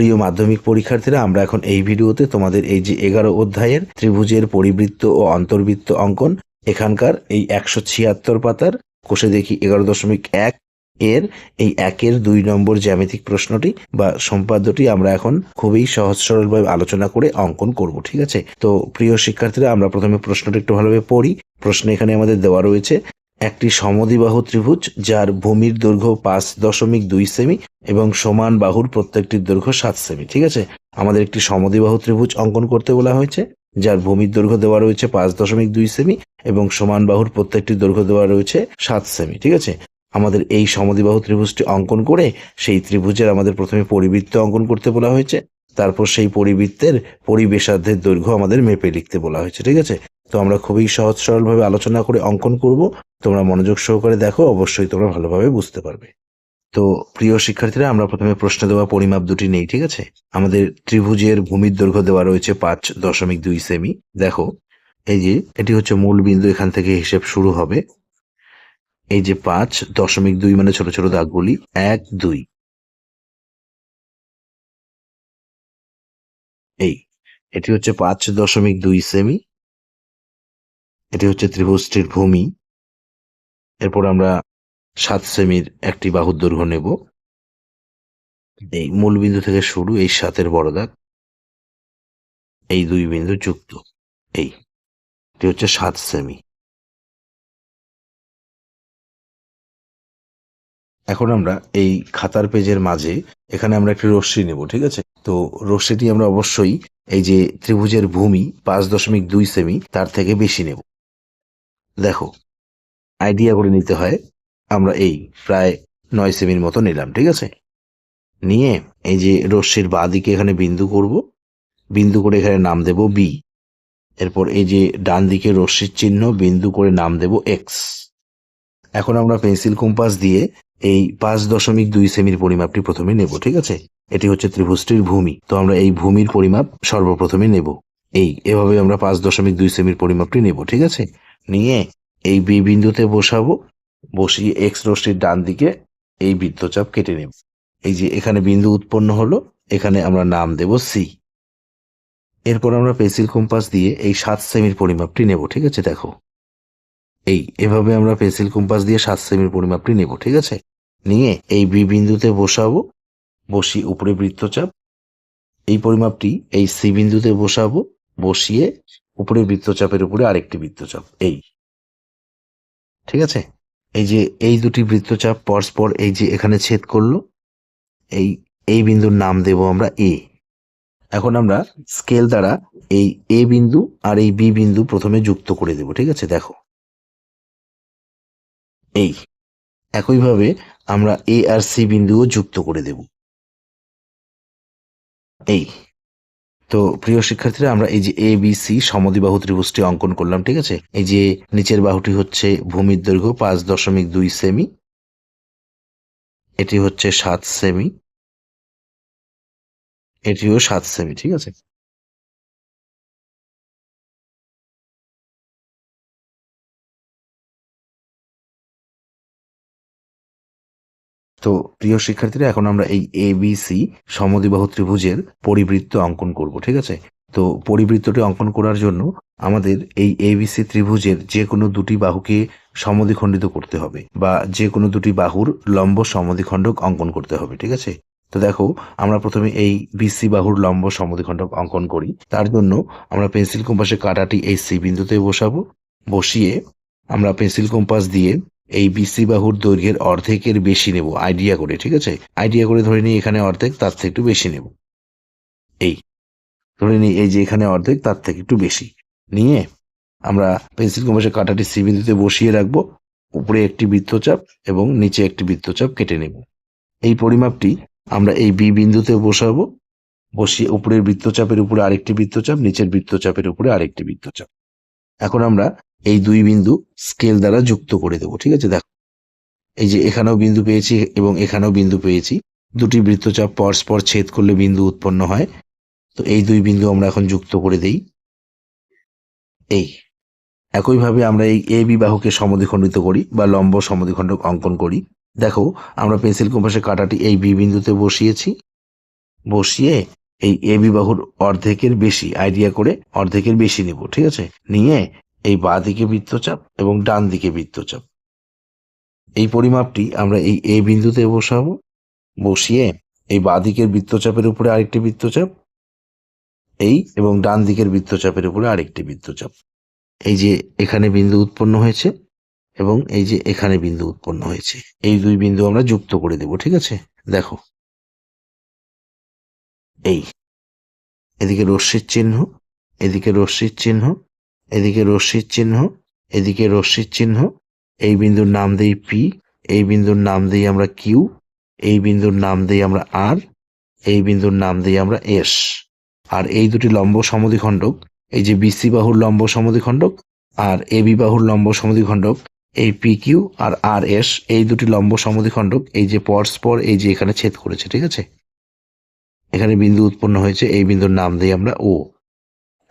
প্রিয় মাধ্যমিক পরীক্ষার্থীরা, আমরা এখন এই ভিডিওতে তোমাদের এই যে এগারো অধ্যায়ের ত্রিভুজের পরিবৃত্ত ও অন্তর্বৃত্ত অঙ্কন, এখানকার এই একশো ছিয়াত্তর পাতার কোষে দেখি এগারো দশমিক এক এর এই একের দুই নম্বর জ্যামিতিক প্রশ্নটি বা সম্পাদ্যটি আমরা এখন খুবই সহজ সরলভাবে আলোচনা করে অঙ্কন করব, ঠিক আছে? তো প্রিয় শিক্ষার্থীরা, আমরা প্রথমে প্রশ্নটি একটু ভালোভাবে পড়ি। প্রশ্ন এখানে আমাদের দেওয়া রয়েছে একটি সমদ্বিবাহু ত্রিভুজ, যার ভূমির দৈর্ঘ্য পাঁচ দশমিক দুই সেমি এবং সমান বাহুর প্রত্যেকটির দৈর্ঘ্য সাত সেমি, ঠিক আছে? আমাদের একটি সমদ্বিবাহু ত্রিভুজ অঙ্কন করতে বলা হয়েছে, যার ভূমির দৈর্ঘ্য দেওয়া রয়েছে পাঁচ দশমিক দুই সেমি এবং সমান বাহুর প্রত্যেকটি দৈর্ঘ্য দেওয়া রয়েছে সাত সেমি, ঠিক আছে? আমাদের এই সমদ্বিবাহু ত্রিভুজটি অঙ্কন করে সেই ত্রিভুজের আমাদের প্রথমে পরিবৃত্ত অঙ্কন করতে বলা হয়েছে, তারপর সেই পরিবৃত্তের পরিবেশার্ধের দৈর্ঘ্য আমাদের মেপে লিখতে বলা হয়েছে, ঠিক আছে? তো আমরা খুবই সহজ সরলভাবে আলোচনা করে অঙ্কন করব। তোমরা মনোযোগ সহকারে দেখো, অবশ্যই তোমরা ভালোভাবে বুঝতে পারবে। তো প্রিয় শিক্ষার্থীরা, আমরা প্রথমে প্রশ্ন দেওয়া, পরিমাপ দুটি নেই, ঠিক আছে? আমাদের ত্রিভুজের ভূমির দৈর্ঘ্য দেওয়া রয়েছে পাঁচ দশমিক দুই সেমি। দেখো, এই যে, এটি হচ্ছে মূল বিন্দু, এখান থেকে হিসেব শুরু হবে। এই যে পাঁচ দশমিক দুই মানে ছোট ছোট দাগগুলি, এক, দুই। এই, এটি হচ্ছে পাঁচ দশমিক দুই সেমি। এটি হচ্ছে ত্রিভুজটির ভূমি। এরপর আমরা সাত সেমির একটি বাহুর দৈর্ঘ্য নেব। এই মূল বিন্দু থেকে শুরু এই সাতের বড় দাগ এই দুই বিন্দু যুক্ত, এই। এটি হচ্ছে সাত সেমি। এখন আমরা এই খাতার পেজের মাঝে এখানে আমরা একটি রশ্মি নেব, ঠিক আছে? তো রশ্মিটি আমরা অবশ্যই এই যে ত্রিভুজের ভূমি পাঁচ দশমিক দুই সেমি, তার থেকে বেশি নেব। দেখো আইডিয়া করে নিতে হয়, আমরা এই প্রায় নয় সেমির মতো নিলাম, ঠিক আছে? নিয়ে এই যে রশ্মির বাঁ দিকে এখানে বিন্দু করব, বিন্দু করে এখানে নাম দেব বি এরপর এই যে ডান দিকে রশ্মির চিহ্ন, বিন্দু করে নাম দেব এক্স এখন আমরা পেন্সিল কম্পাস দিয়ে এই পাঁচ দশমিক দুই সেমির পরিমাপটি প্রথমে নেব, ঠিক আছে? এটি হচ্ছে ত্রিভুজটির ভূমি, তো আমরা এই ভূমির পরিমাপ সর্বপ্রথমে নেব। এই, এভাবে আমরা পাঁচ দশমিক দুই সেমির পরিমাপটি নেব, ঠিক আছে? নিয়ে এই বি বিন্দুতে বসাবো, বসিয়ে এক্স রশ্মির ডান দিকে এই বৃত্তচাপ কেটে নেব। এই যে এখানে বিন্দু উৎপন্ন হলো, এখানে আমরা নাম দেব সি এরপর আমরা পেন্সিল কম্পাস দিয়ে এই সাত সেমির পরিমাপটি নেব, ঠিক আছে? দেখো। এই, এভাবে আমরা পেন্সিল কম্পাস দিয়ে সাত সেমির পরিমাপটি নেব, ঠিক আছে? নিয়ে এই বি বিন্দুতে বসাবো বসি উপরে বৃত্তচাপ। এই পরিমাপটি এই সি বিন্দুতে বসাবো, বসিয়ে উপরে বৃত্তচাপের উপরে আরেকটি বৃত্তচাপ, এই। ঠিক আছে? এই যে এই দুটি বৃত্তচাপ পরস্পর এই যে এখানে ছেদ করল, এই এই বিন্দুর নাম দেব আমরা এ এখন আমরা স্কেল দ্বারা এই এ বিন্দু আর এই বি বিন্দু প্রথমে যুক্ত করে দেব, ঠিক আছে? দেখো। এই, একইভাবে আমরা এ আর সি বিন্দুও যুক্ত করে দেব। এই তো প্রিয় শিক্ষার্থীরা, আমরা এই যে এ বি সি সমদিবাহু ত্রিভুজটি অঙ্কন করলাম, ঠিক আছে? এই যে নিচের বাহুটি হচ্ছে ভূমির দৈর্ঘ্য পাঁচ দশমিক দুই সেমি, এটি হচ্ছে সাত সেমি, এটিও সাত সেমি, ঠিক আছে? তো প্রিয় শিক্ষার্থীরা, এখন আমরা এই এ বি সি সমদ্বিবাহু ত্রিভুজের পরিবৃত্ত অঙ্কন করব, ঠিক আছে? তো পরিবৃত্তটি অঙ্কন করার জন্য আমাদের এই এবিসি ত্রিভুজের যে কোনো দুটি বাহুকে সমদ্বিখণ্ডিত করতে হবে বা যে কোনো দুটি বাহুর লম্ব সমদ্বিখণ্ডক অঙ্কন করতে হবে, ঠিক আছে? তো দেখো, আমরা প্রথমে এই বিসি বাহুর লম্ব সমদ্বিখণ্ডক অঙ্কন করি। তার জন্য আমরা পেন্সিল কম্পাসের কাঁটাটি এই সি বিন্দুতে বসাবো। বসিয়ে আমরা পেন্সিল কম্পাস দিয়ে এই বিসি বাহুর দৈর্ঘ্যের অর্ধেকের বেশি নেব। আইডিয়া করে, ঠিক আছে? আইডিয়া করে ধরে নিই এখানে অর্ধেক, তার থেকে একটু বেশি নেব। এই, ধরে নিই এই যে এখানে অর্ধেক, তার থেকে একটু বেশি। নিয়ে আমরা পেন্সিল কম্পাসের কাঁটাটি সি বিন্দুতে বসিয়ে রাখব। উপরে একটি বৃত্তচাপ এবং নিচে একটি বৃত্তচাপ কেটে নেব। এই পরিমাপটি আমরা এই বি বিন্দুতে বসাবো। বসিয়ে উপরের বৃত্তচাপের উপরে আরেকটি বৃত্তচাপ, নিচের বৃত্তচাপের উপরে আরেকটি বৃত্তচাপ। এখন আমরা এই দুই বিন্দু স্কেল দ্বারা যুক্ত করে দেবো, ঠিক আছে? দেখো, এই যে এখানেও বিন্দু পেয়েছি এবং এখানেও বিন্দু পেয়েছি। দুটি বৃত্তচাপ পরস্পর ছেদ করলে বিন্দু উৎপন্ন হয়। তো এই দুই বিন্দু আমরা এখন যুক্ত করে দেই। এই, একইভাবে আমরা এই এ বিবাহকে সমদ্বিখণ্ডিত করি বা লম্ব সমদ্বিখণ্ডক অঙ্কন করি। দেখো, আমরা পেন্সিল কম্পাসের কাঁটাটি এই বি বিন্দুতে বসিয়েছি। বসিয়ে এই এ বিবাহুর অর্ধেকের বেশি আইডিয়া করে অর্ধেকের বেশি নেব, ঠিক আছে? নিয়ে এই বাঁ দিকে বৃত্তচাপ এবং ডান দিকে বৃত্তচাপ। এই পরিমাপটি আমরা এই এ বিন্দুতে বসাবো। বসিয়ে এই বাঁ দিকের বৃত্তচাপের উপরে আরেকটি বৃত্তচাপ, এই এবং ডান দিকের বৃত্তচাপের উপরে আরেকটি বৃত্তচাপ। এই যে এখানে বিন্দু উৎপন্ন হয়েছে এবং এই যে এখানে বিন্দু উৎপন্ন হয়েছে, এই দুই বিন্দু আমরা যুক্ত করে দেব, ঠিক আছে? দেখো এই। এদিকে রশ্মির চিহ্ন, এদিকে রশ্মির চিহ্ন, এদিকে রশ্মির চিহ্ন, এদিকে রশ্মির চিহ্ন। এই বিন্দুর নাম দেই পি, এই বিন্দুর নাম দেই আমরা কিউ, এই বিন্দুর নাম দেই আমরা আর, এই বিন্দুর নাম দেই আমরা এস। আর এই দুটি লম্ব সমদ্বিখণ্ডক এই যে বিসি বাহুর লম্ব সমদ্বিখণ্ডক আর এ বি বাহুর লম্ব সমদ্বিখণ্ডক এই পি কিউ আর আর এস, এই দুটি লম্ব সমদ্বিখণ্ডক এই যে পরস্পর, এই যে এখানে ছেদ করেছে, ঠিক আছে? এখানে বিন্দু উৎপন্ন হয়েছে, এই বিন্দুর নাম দিই আমরা ও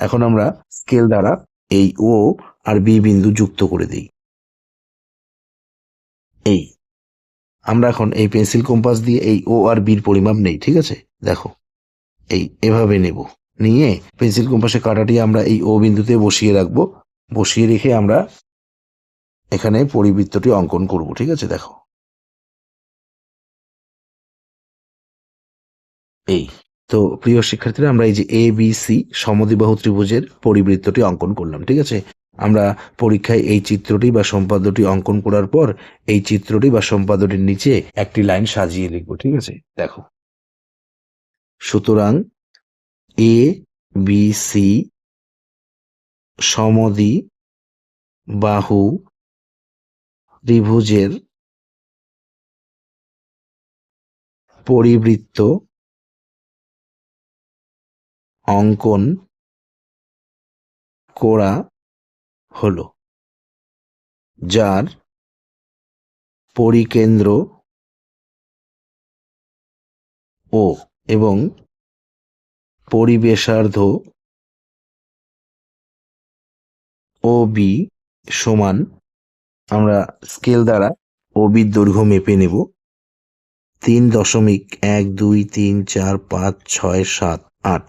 এখন আমরা স্কেল দ্বারা এই ও আর বি বিন্দু যুক্ত করে দিই। এই। আমরা এখন এই পেন্সিল কম্পাস দিয়ে এই ও আর বির পরিমাপ নেই, ঠিক আছে? দেখো। এই, এভাবে নেব। নিয়ে পেন্সিল কম্পাসের কাঁটাটি আমরা এই ও বিন্দুতে বসিয়ে রাখব। বসিয়ে রেখে আমরা এখানে পরিবৃত্তটি অঙ্কন করব, ঠিক আছে? দেখো। এই। তো প্রিয় শিক্ষার্থীরা, আমরা এই যে এ বি সি সমদ্বিবাহু ত্রিভুজের পরিবৃত্তটি অঙ্কন করলাম, ঠিক আছে? আমরা পরীক্ষায় এই চিত্রটি বা সম্পাদ্যটি অঙ্কন করার পর এই চিত্রটি বা সম্পাদ্যটির নিচে একটি লাইন সাজিয়ে লিখব, ঠিক আছে? দেখো। সুতরাং এ বি সি সমদি বাহু ত্রিভুজের পরিবৃত্ত অঙ্কন করা হলো, যার পরিকেন্দ্র ও এবং পরিবেশার্ধ ও বি সমান আমরা স্কেল দ্বারা ও দৈর্ঘ্য মেপে নেব। তিন দশমিক এক, দুই, তিন, চার, পাঁচ, ছয়, সাত, আট।